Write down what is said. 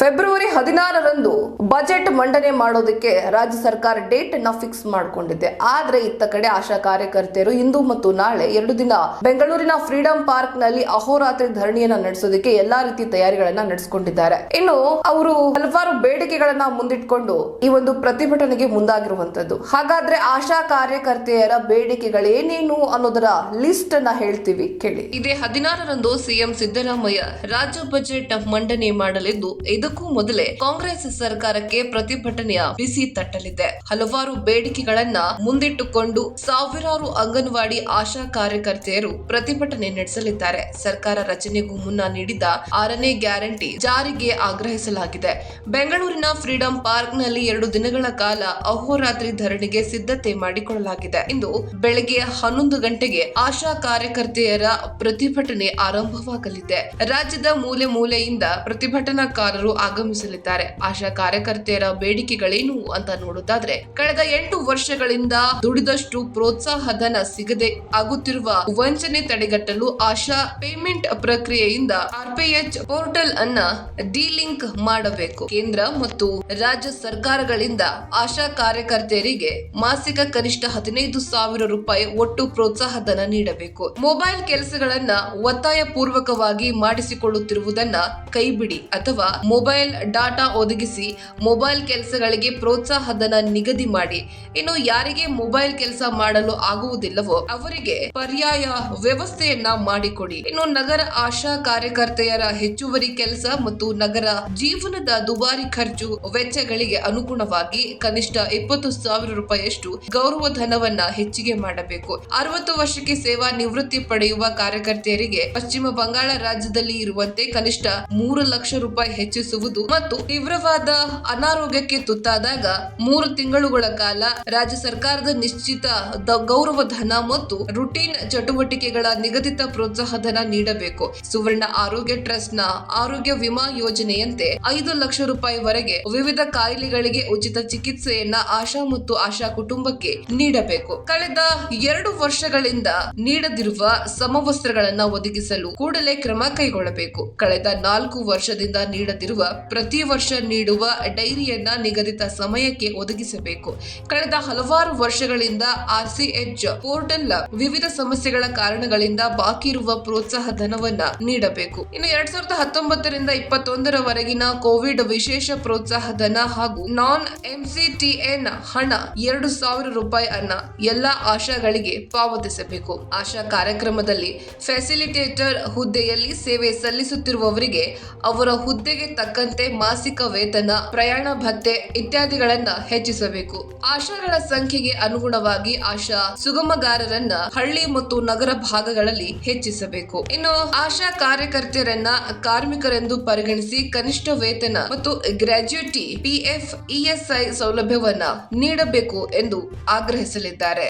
February ಹದಿನಾರರಂದು budget ಮಂಡನೆ ಮಾಡೋದಕ್ಕೆ ರಾಜ್ಯ ಸರ್ಕಾರ ಡೇಟ್ನ ಫಿಕ್ಸ್ ಮಾಡಿಕೊಂಡಿದೆ. ಆದ್ರೆ ಇತ್ತ ಕಡೆ ಆಶಾ ಕಾರ್ಯಕರ್ತೆಯರು ಇಂದು ಮತ್ತು ನಾಳೆ ಎರಡು ದಿನ ಬೆಂಗಳೂರಿನ ಫ್ರೀಡಂ ಪಾರ್ಕ್ನಲ್ಲಿ ಅಹೋರಾತ್ರಿ ಧರಣಿಯನ್ನ ನಡೆಸೋದಕ್ಕೆ ಎಲ್ಲಾ ರೀತಿ ತಯಾರಿಗಳನ್ನ ನಡೆಸಿಕೊಂಡಿದ್ದಾರೆ. ಇನ್ನು ಅವರು ಹಲವಾರು ಬೇಡಿಕೆಗಳನ್ನ ಮುಂದಿಟ್ಕೊಂಡು ಈ ಒಂದು ಪ್ರತಿಭಟನೆಗೆ ಮುಂದಾಗಿರುವಂತದ್ದು. ಹಾಗಾದ್ರೆ ಆಶಾ ಕಾರ್ಯಕರ್ತೆಯರ ಬೇಡಿಕೆಗಳೇನೇನು ಅನ್ನೋದರ ಲಿಸ್ಟ್ ಅನ್ನ ಹೇಳ್ತೀವಿ ಕೇಳಿ. ಇದೇ ಹದಿನಾರರಂದು ಸಿಎಂ ಸಿದ್ದರಾಮಯ್ಯ ರಾಜ್ಯ ಬಜೆಟ್ ಮಂಡನೆ ಮಾಡಲಿದ್ದು ಇದಕ್ಕೂ ಮೊದಲೇ ಕಾಂಗ್ರೆಸ್ ಸರ್ಕಾರಕ್ಕೆ ಪ್ರತಿಭಟನೆಯ ಬಿಸಿ ತಟ್ಟಲಿದೆ. ಹಲವಾರು ಬೇಡಿಕೆಗಳನ್ನ ಮುಂದಿಟ್ಟುಕೊಂಡು ಸಾವಿರಾರು ಅಂಗನವಾಡಿ ಆಶಾ ಕಾರ್ಯಕರ್ತೆಯರು ಪ್ರತಿಭಟನೆ ನಡೆಸಲಿದ್ದಾರೆ. ಸರ್ಕಾರ ರಚನೆಗೂ ಮುನ್ನ ನೀಡಿದ ಆರನೇ ಗ್ಯಾರಂಟಿ ಜಾರಿಗೆ ಆಗ್ರಹಿಸಲಾಗಿದೆ. ಬೆಂಗಳೂರಿನ ಫ್ರೀಡಂ ಪಾರ್ಕ್ನಲ್ಲಿ ಎರಡು ದಿನಗಳ ಕಾಲ ಅಹೋರಾತ್ರಿ ಧರಣಿಗೆ ಸಿದ್ಧತೆ ಮಾಡಿಕೊಳ್ಳಲಾಗಿದೆ. ಇಂದು ಬೆಳಗ್ಗೆ ಹನ್ನೊಂದು ಗಂಟೆಗೆ ಆಶಾ ಕಾರ್ಯಕರ್ತೆಯರ ಪ್ರತಿಭಟನೆ ಆರಂಭವಾಗಲಿದೆ. ರಾಜ್ಯದ ಮೂಲೆ ಮೂಲೆಯಿಂದ ಪ್ರತಿಭಟನಾಕಾರರು ಆಗಮಿಸಲಿದ್ದಾರೆ. ಆಶಾ ಕಾರ್ಯಕರ್ತೆಯರ ಬೇಡಿಕೆಗಳೇನು ಅಂತ ನೋಡೋದಾದ್ರೆ, ಕಳೆದ ಎಂಟು ವರ್ಷಗಳಿಂದ ದುಡಿದಷ್ಟು ಪ್ರೋತ್ಸಾಹ ಧನ ಸಿಗದೆ ಆಗುತ್ತಿರುವ ವಂಚನೆ ತಡೆಗಟ್ಟಲು ಆಶಾ ಪೇಮೆಂಟ್ ಪ್ರಕ್ರಿಯೆಯಿಂದ ಆರ್ಪಿಎಚ್ ಪೋರ್ಟಲ್ ಅನ್ನ ಡಿಲಿಂಕ್ ಮಾಡಬೇಕು. ಕೇಂದ್ರ ಮತ್ತು ರಾಜ್ಯ ಸರ್ಕಾರಗಳಿಂದ ಆಶಾ ಕಾರ್ಯಕರ್ತೆಯರಿಗೆ ಮಾಸಿಕ ಕನಿಷ್ಠ ಹದಿನೈದು ಸಾವಿರ ರೂಪಾಯಿ ಒಟ್ಟು ಪ್ರೋತ್ಸಾಹ ಧನ ನೀಡಬೇಕು. ಮೊಬೈಲ್ ಕೆಲಸಗಳನ್ನ ಒತ್ತಾಯ ಪೂರ್ವಕವಾಗಿ ಮಾಡಿಸಿಕೊಳ್ಳುತ್ತಿರುವುದನ್ನ ಕೈಬಿಡಿ ಅಥವಾ ಮೊಬೈಲ್ ಡಾಟಾ ಒದಗಿಸಿ ಮೊಬೈಲ್ ಕೆಲಸಗಳಿಗೆ ಪ್ರೋತ್ಸಾಹ ಧನ ನಿಗದಿ ಮಾಡಿ. ಇನ್ನು ಯಾರಿಗೆ ಮೊಬೈಲ್ ಕೆಲಸ ಮಾಡಲು ಆಗುವುದಿಲ್ಲವೋ ಅವರಿಗೆ ಪರ್ಯಾಯ ವ್ಯವಸ್ಥೆಯನ್ನ ಮಾಡಿಕೊಡಿ. ಇನ್ನು ನಗರ ಆಶಾ ಕಾರ್ಯಕರ್ತೆಯರ ಹೆಚ್ಚುವರಿ ಕೆಲಸ ಮತ್ತು ನಗರ ಜೀವನದ ದುಬಾರಿ ಖರ್ಚು ವೆಚ್ಚಗಳಿಗೆ ಅನುಗುಣವಾಗಿ ಕನಿಷ್ಠ ಇಪ್ಪತ್ತು ಸಾವಿರ ರೂಪಾಯಿಯಷ್ಟು ಗೌರವ ಧನವನ್ನ ಹೆಚ್ಚಿಗೆ ಮಾಡಬೇಕು. ಅರವತ್ತು ವರ್ಷಕ್ಕೆ ಸೇವಾ ನಿವೃತ್ತಿ ಪಡೆಯುವ ಕಾರ್ಯಕರ್ತೆಯರಿಗೆ ಪಶ್ಚಿಮ ಬಂಗಾಳ ರಾಜ್ಯದಲ್ಲಿ ಇರುವಂತೆ ಕನಿಷ್ಠ ಮೂರು ಲಕ್ಷ ರೂಪಾಯಿ ಹೆಚ್ಚಿಸುವುದು ಮತ್ತು ತೀವ್ರವಾದ ಅನಾರೋಗ್ಯಕ್ಕೆ ತುತ್ತಾದಾಗ ಮೂರು ತಿಂಗಳುಗಳ ಕಾಲ ರಾಜ್ಯ ಸರ್ಕಾರದ ನಿಶ್ಚಿತ ದ- ಗೌರವ ಧನ ಮತ್ತು ರುಟೀನ್ ಚಟುವಟಿಕೆಗಳ ನಿಗದಿತ ಪ್ರೋತ್ಸಾಹ ಧನ ನೀಡಬೇಕು. ಸುವರ್ಣ ಆರೋಗ್ಯ ಟ್ರಸ್ಟ್ನ ಆರೋಗ್ಯ ವಿಮಾ ಯೋಜನೆಯಂತೆ ಐದು ಲಕ್ಷ ರೂಪಾಯಿವರೆಗೆ ವಿವಿಧ ಕಾಯಿಲೆಗಳಿಗೆ ಉಚಿತ ಚಿಕಿತ್ಸೆಯನ್ನ ಆಶಾ ಮತ್ತು ಆಶಾ ಕುಟುಂಬಕ್ಕೆ ನೀಡಬೇಕು. ಕಳೆದ ಎರಡು ವರ್ಷಗಳಿಂದ ನೀಡದಿರುವ ಸಮವಸ್ತ್ರಗಳನ್ನ ಒದಗಿಸಲು ಕೂಡಲೇ ಕ್ರಮ ಕೈಗೊಳ್ಳಬೇಕು. ಕಳೆದ ನಾಲ್ಕು ವರ್ಷದಿಂದ ನೀಡದಿರುವ ಪ್ರತಿ ವರ್ಷ ನೀಡುವ ಡೈರಿಯನ್ನ ನಿಗದಿತ ಸಮಯಕ್ಕೆ ಒದಗಿಸಬೇಕು. ಕಳೆದ ಹಲವಾರು ವರ್ಷಗಳಿಂದ ಆರ್ಸಿಎಚ್ ಪೋರ್ಟಲ್ ವಿವಿಧ ಸಮಸ್ಯೆಗಳ ಕಾರಣಗಳಿಂದ ಬಾಕಿ ಇರುವ ಪ್ರೋತ್ಸಾಹ ಧನವನ್ನ ನೀಡಬೇಕು. ಇನ್ನು ಎರಡ್ ಸಾವಿರದ ಹತ್ತೊಂಬತ್ತರಿಂದ ಇಪ್ಪತ್ತೊಂದರವರೆಗಿನ ಕೋವಿಡ್ ವಿಶೇಷ ಪ್ರೋತ್ಸಾಹ ಧನ ಹಾಗೂ ನಾನ್ ಎಂಸಿಟಿಎನ್ ಹಣ ಎರಡು ಸಾವಿರ ರೂಪಾಯಿ ಅನ್ನ ಎಲ್ಲಾ ಆಶಾಗಳಿಗೆ ಪಾವತಿಸಬೇಕು. ಆಶಾ ಕಾರ್ಯಕ್ರಮದಲ್ಲಿ ಫೆಸಿಲಿಟೇಟರ್ ಹುದ್ದೆಯಲ್ಲಿ ಸೇವೆ ಸಲ್ಲಿಸುತ್ತಿರುವವರಿಗೆ ಅವರ ಹುದ್ದೆಗೆ ತಕ್ಕಂತೆ ಮಾಸಿಕ ವೇತನ, ಪ್ರಯಾಣ ಭತ್ತೆ ಇತ್ಯಾದಿಗಳನ್ನ ಹೆಚ್ಚಿಸಬೇಕು. ಆಶಾಗಳ ಸಂಖ್ಯೆಗೆ ಅನುಗುಣವಾಗಿ ಆಶಾ ಸುಗಮಗಾರರನ್ನ ಹಳ್ಳಿ ಮತ್ತು ನಗರ ಭಾಗಗಳಲ್ಲಿ ಹೆಚ್ಚಿಸಬೇಕು. ಇನ್ನು ಆಶಾ ಕಾರ್ಯಕರ್ತೆಯರನ್ನ ಕಾರ್ಮಿಕರೆಂದು ಪರಿಗಣಿಸಿ ಕನಿಷ್ಠ ವೇತನ ಮತ್ತು ಗ್ರಾಜ್ಯುಟಿ ಪಿಎಫ್ ಇಎಸ್ಐ ಸೌಲಭ್ಯವನ್ನ ನೀಡಬೇಕು ಎಂದು ಆಗ್ರಹಿಸಲಿದ್ದಾರೆ.